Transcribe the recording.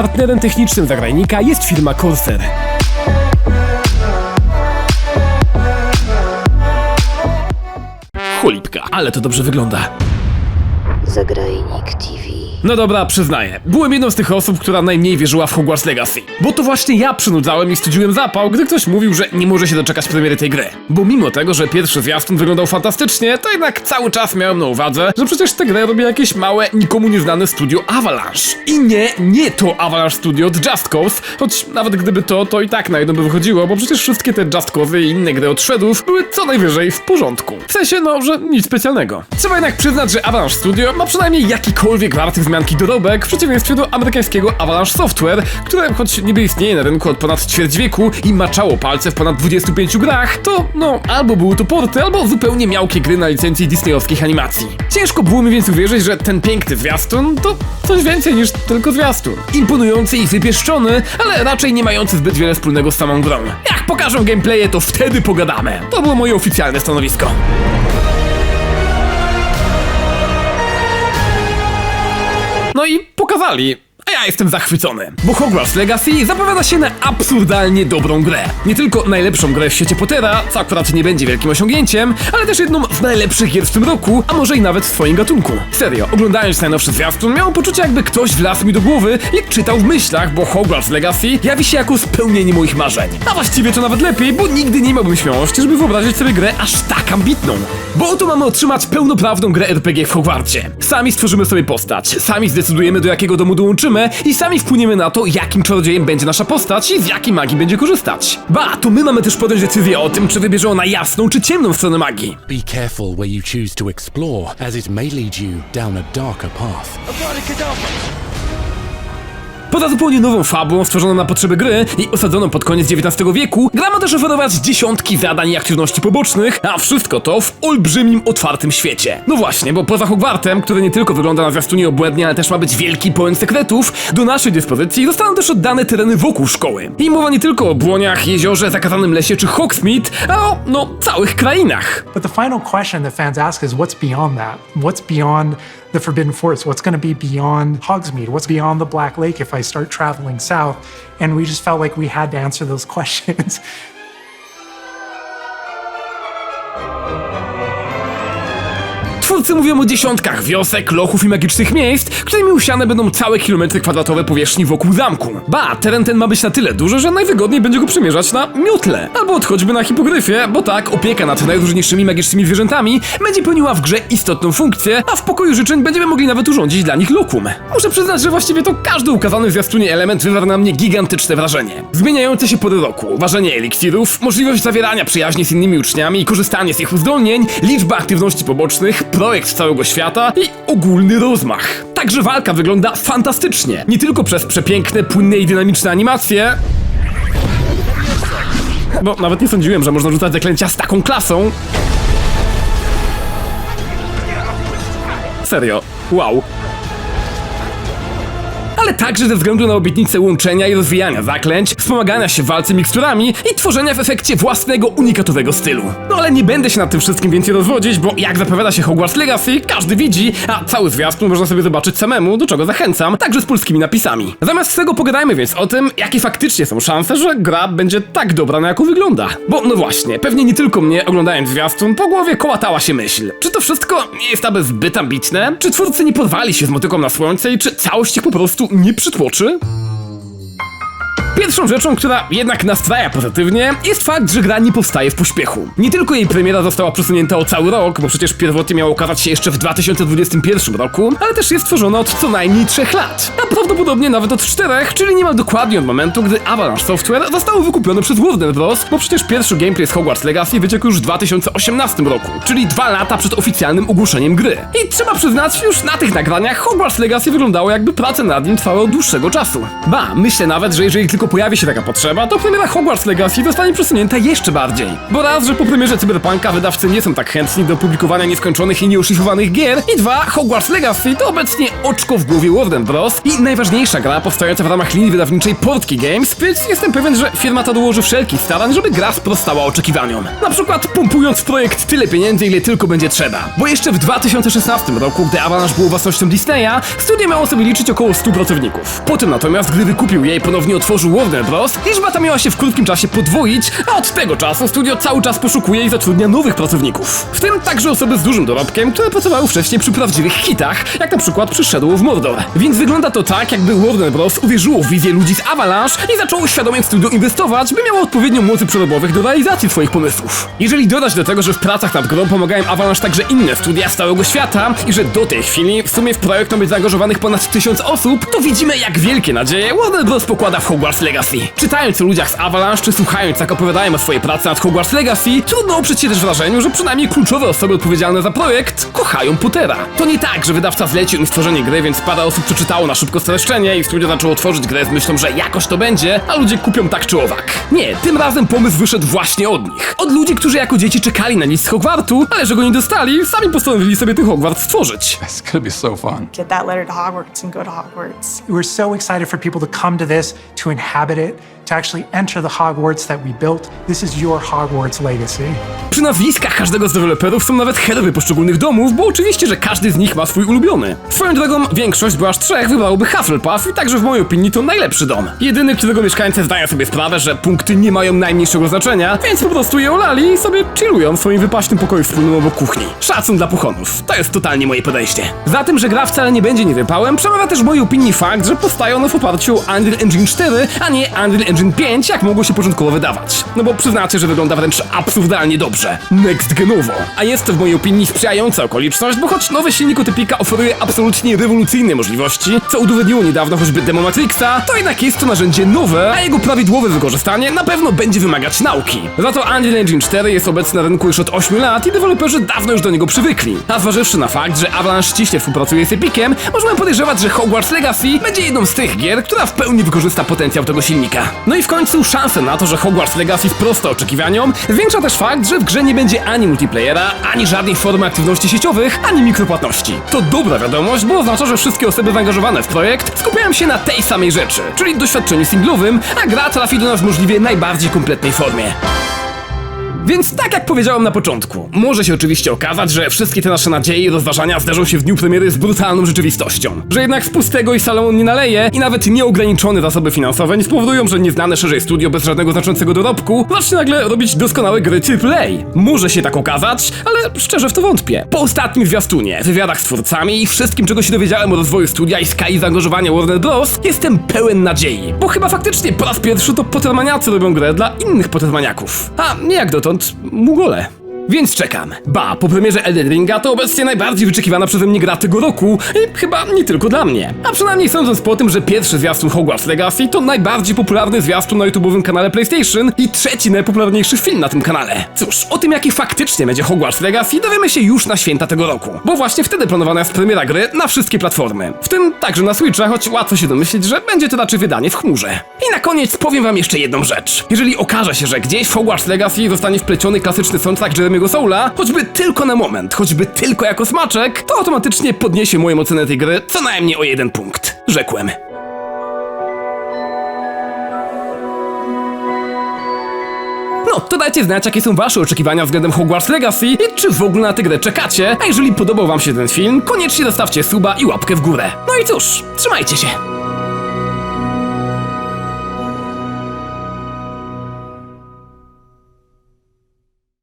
partnerem technicznym zagrajnika jest firma Corsair. Cholipka, ale to dobrze wygląda. Zagrajnik TV. No dobra, przyznaję. Byłem jedną z tych osób, która najmniej wierzyła w Hogwarts Legacy. Bo to właśnie ja przynudzałem i studziłem zapał, gdy ktoś mówił, że nie może się doczekać premiery tej gry. Bo mimo tego, że pierwszy zwiastun wyglądał fantastycznie, to jednak cały czas miałem na uwadze, że przecież tę grę robi jakieś małe, nikomu nieznane studio Avalanche. I nie, nie to Avalanche Studio od Just Cause, choć nawet gdyby to, to i tak na jedno by wychodziło, bo przecież wszystkie te Just Cause'y i inne gry od Shredów były co najwyżej w porządku. W sensie, no, że nic specjalnego. Trzeba jednak przyznać, że Avalanche Studio ma przynajmniej jakikolwiek warty wzmianki dorobek, w przeciwieństwie do amerykańskiego Avalanche Software, które choć niby istnieje na rynku od ponad ćwierć wieku i maczało palce w ponad 25 grach, to no, albo były to porty, albo zupełnie miałkie gry na licencji disneyowskich animacji. Ciężko było mi więc uwierzyć, że ten piękny zwiastun to coś więcej niż tylko zwiastun. Imponujący i wypieszczony, ale raczej nie mający zbyt wiele wspólnego z samą grą. Jak pokażą gameplaye, to wtedy pogadamy. To było moje oficjalne stanowisko. No i pokazali. A ja jestem zachwycony, bo Hogwarts Legacy zapowiada się na absurdalnie dobrą grę. Nie tylko najlepszą grę w świecie Pottera, co akurat nie będzie wielkim osiągnięciem, ale też jedną z najlepszych gier w tym roku, a może i nawet w swoim gatunku. Serio, oglądając najnowszy zwiastun, miałem poczucie jakby ktoś wlazł mi do głowy i czytał w myślach, bo Hogwarts Legacy jawi się jako spełnienie moich marzeń. A właściwie to nawet lepiej, bo nigdy nie miałbym śmiałości, żeby wyobrazić sobie grę aż tak ambitną. Bo oto mamy otrzymać pełnoprawną grę RPG w Hogwarcie. Sami stworzymy sobie postać, sami zdecydujemy do jakiego domu dołączymy i sami wpłyniemy na to, jakim czarodziejem będzie nasza postać i z jakiej magii będzie korzystać. Ba, to my mamy też podjąć decyzję o tym, czy wybierze ona jasną czy ciemną stronę magii. Be careful where you choose to explore, as it may lead you down a darker path. Poza zupełnie nową fabułą stworzoną na potrzeby gry i osadzoną pod koniec XIX wieku, gra ma też oferować dziesiątki zadań i aktywności pobocznych, a wszystko to w olbrzymim, otwartym świecie. No właśnie, bo poza Hogwartem, który nie tylko wygląda na zwiastunie obłędnie, ale też ma być wielki pełen sekretów, do naszej dyspozycji zostaną też oddane tereny wokół szkoły. I mowa nie tylko o błoniach, jeziorze, zakazanym lesie czy Hogsmeade, a o, no, całych krainach. But the final question that fans ask is what's beyond that? What's beyond the Forbidden Forest? What's going to be beyond Hogsmeade? What's beyond the Black Lake if I start traveling south? And we just felt like we had to answer those questions. Twórcy mówią o dziesiątkach wiosek, lochów i magicznych miejsc, którymi usiane będą całe kilometry kwadratowe powierzchni wokół zamku. Ba, teren ten ma być na tyle duży, że najwygodniej będzie go przemierzać na miotle. Albo choćby na hipogryfie, bo tak, opieka nad najróżniejszymi magicznymi zwierzętami będzie pełniła w grze istotną funkcję, a w pokoju życzeń będziemy mogli nawet urządzić dla nich lokum. Muszę przyznać, że właściwie to każdy ukazany w zwiastunie element wywarł na mnie gigantyczne wrażenie. Zmieniające się pory roku, ważenie eliksirów, możliwość zawierania przyjaźni z innymi uczniami i korzystanie z ich uzdolnień, liczba aktywności pobocznych, projekt całego świata i ogólny rozmach. Także walka wygląda fantastycznie. Nie tylko przez przepiękne, płynne i dynamiczne animacje. Bo nawet nie sądziłem, że można rzucać zaklęcia z taką klasą. Serio, wow. Ale także ze względu na obietnicę łączenia i rozwijania zaklęć, wspomagania się w walce miksturami i tworzenia w efekcie własnego, unikatowego stylu. No ale nie będę się nad tym wszystkim więcej rozwodzić, bo jak zapowiada się Hogwarts Legacy, każdy widzi, a cały zwiastun można sobie zobaczyć samemu, do czego zachęcam, także z polskimi napisami. Zamiast tego pogadajmy więc o tym, jakie faktycznie są szanse, że gra będzie tak dobra, na jaką wygląda. Bo no właśnie, pewnie nie tylko mnie, oglądając zwiastun, po głowie kołatała się myśl. Czy to wszystko nie jest aby zbyt ambitne? Czy twórcy nie porwali się z motyką na słońce i czy całość ich po prostu nie przytłoczy? Pierwszą rzeczą, która jednak nastraja pozytywnie, jest fakt, że gra nie powstaje w pośpiechu. Nie tylko jej premiera została przesunięta o cały rok, bo przecież pierwotnie miała ukazać się jeszcze w 2021 roku, ale też jest tworzona od co najmniej 3 lat. A prawdopodobnie nawet od 4, czyli niemal dokładnie od momentu, gdy Avalanche Software zostało wykupione przez Warner Bros., bo przecież pierwszy gameplay z Hogwarts Legacy wyciekł już w 2018 roku, czyli dwa lata przed oficjalnym ogłoszeniem gry. I trzeba przyznać, już na tych nagraniach Hogwarts Legacy wyglądało jakby prace nad nim trwały od dłuższego czasu. Ba, myślę nawet, że jeżeli tylko pojawi się taka potrzeba, to premiera Hogwarts Legacy zostanie przesunięta jeszcze bardziej. Bo raz, że po premierze Cyberpunka wydawcy nie są tak chętni do publikowania nieskończonych i nieoszlifowanych gier i dwa, Hogwarts Legacy to obecnie oczko w głowie Warner Bros. i najważniejsza gra powstająca w ramach linii wydawniczej Portki Games, więc jestem pewien, że firma ta dołoży wszelkich starań, żeby gra sprostała oczekiwaniom. Na przykład pompując w projekt tyle pieniędzy, ile tylko będzie trzeba. Bo jeszcze w 2016 roku, gdy Avalanche było własnością Disneya, studio miało sobie liczyć około 100 pracowników. Potem natomiast, gdy wykupił je i ponownie otworzył Warner Bros., liczba ta miała się w krótkim czasie podwoić, a od tego czasu studio cały czas poszukuje i zatrudnia nowych pracowników. W tym także osoby z dużym dorobkiem, które pracowały wcześniej przy prawdziwych hitach, jak na przykład przy Shadow of Mordor. Więc wygląda to tak, jakby Warner Bros. uwierzyło w wizję ludzi z Avalanche i zaczęło świadomie w studio inwestować, by miało odpowiednią mocy przerobowych do realizacji swoich pomysłów. Jeżeli dodać do tego, że w pracach nad grą pomagają Avalanche także inne studia z całego świata i że do tej chwili w sumie w projekt ma być zaangażowanych ponad tysiąc osób, to widzimy jak wielkie nadzieje Warner Bros. pokłada w Hogwarts Legacy. Czytając o ludziach z Avalanche, czy słuchając jak opowiadają o swojej pracy nad Hogwarts Legacy, trudno oprzeć się też wrażeniu, że przynajmniej kluczowe osoby odpowiedzialne za projekt kochają Pottera. To nie tak, że wydawca zlecił im stworzenie gry, więc parę osób przeczytało na szybko streszczenie i studio zaczęło tworzyć grę z myślą, że jakoś to będzie, a ludzie kupią tak czy owak. Nie, tym razem pomysł wyszedł właśnie od nich. Od ludzi, którzy jako dzieci czekali na list z Hogwartu, ale że go nie dostali, sami postanowili sobie ten Hogwart stworzyć. It's gonna be so fun. get that letter to Hogwarts and go to Hogwarts. We're so excited for people to come to this, to inhabit it, to actually enter the Hogwarts that we built. This is your Hogwarts legacy. Przy nazwiskach każdego z deweloperów są nawet herby poszczególnych domów, bo oczywiście, że każdy z nich ma swój ulubiony. Swoją drogą, większość, bo aż trzech, wybrałoby Hufflepuff i także w mojej opinii to najlepszy dom. Jedyny, którego mieszkańcy zdają sobie sprawę, że punkty nie mają najmniejszego znaczenia, więc po prostu je olali i sobie chillują w swoim wypaśnym pokoju wspólnym obok kuchni. Szacun dla puchonów. To jest totalnie moje podejście. Za tym, że gra wcale nie będzie niewypałem, przemawia też w mojej opinii fakt, że powstaje ona w oparciu o Unreal Engine 4, a nie Unreal Engine 5, jak mogło się początkowo wydawać. No bo przyznacie, że wygląda wręcz absurdalnie dobrze. Next genowo. A jest to w mojej opinii sprzyjająca okoliczność, bo choć nowy silnik Utopika oferuje absolutnie rewolucyjne możliwości, co udowodniło niedawno choćby demo Matrixa, to jednak jest to narzędzie nowe, a jego prawidłowe wykorzystanie na pewno będzie wymagać nauki. Za to Unreal Engine 4 jest obecny na rynku już od 8 lat i deweloperzy dawno już do niego przywykli. A zważywszy na fakt, że Avalanche ściśle współpracuje z Epiciem, możemy podejrzewać, że Hogwarts Legacy będzie jedną z tych gier, która w pełni wykorzysta potencjał tego silnika. No i w końcu szansę na to, że Hogwarts Legacy sprosta oczekiwaniom, zwiększa też fakt, że w grze nie będzie ani multiplayera, ani żadnej formy aktywności sieciowych, ani mikropłatności. To dobra wiadomość, bo oznacza, że wszystkie osoby zaangażowane w projekt skupiają się na tej samej rzeczy, czyli doświadczeniu singlowym, a gra trafi do nas w możliwie najbardziej kompletnej formie. Więc tak jak powiedziałem na początku, może się oczywiście okazać, że wszystkie te nasze nadzieje i rozważania zderzą się w dniu premiery z brutalną rzeczywistością. Że jednak z pustego i salonu nie naleje i nawet nieograniczone zasoby finansowe nie spowodują, że nieznane szerzej studio bez żadnego znaczącego dorobku zacznie nagle robić doskonałe gry AAA. Może się tak okazać, ale szczerze w to wątpię. Po ostatnim zwiastunie, wywiadach z twórcami i wszystkim czego się dowiedziałem o rozwoju studia i skali zaangażowania Warner Bros. jestem pełen nadziei. Bo chyba faktycznie po raz pierwszy to Pottermaniacy robią grę dla innych Pottermaniaków. A jak dotąd Mugole. Więc czekam. Ba, po premierze Elden Ringa to obecnie najbardziej wyczekiwana przeze mnie gra tego roku i chyba nie tylko dla mnie. A przynajmniej sądząc po tym, że pierwszy zwiastun Hogwarts Legacy to najbardziej popularny zwiastun na YouTube'owym kanale PlayStation i trzeci najpopularniejszy film na tym kanale. Cóż, o tym jaki faktycznie będzie Hogwarts Legacy dowiemy się już na święta tego roku, bo właśnie wtedy planowana jest premiera gry na wszystkie platformy. W tym także na Switcha, choć łatwo się domyślić, że będzie to raczej wydanie w chmurze. I na koniec powiem wam jeszcze jedną rzecz. Jeżeli okaże się, że gdzieś w Hogwarts Legacy zostanie wpleciony klasyczny soundtrack Jeremy'ego Soula, choćby tylko na moment, choćby tylko jako smaczek, to automatycznie podniesie moją ocenę tej gry co najmniej o jeden punkt. Rzekłem. No, to dajcie znać, jakie są wasze oczekiwania względem Hogwarts Legacy i czy w ogóle na tę grę czekacie, a jeżeli podobał wam się ten film, koniecznie zostawcie suba i łapkę w górę. No i cóż, trzymajcie się.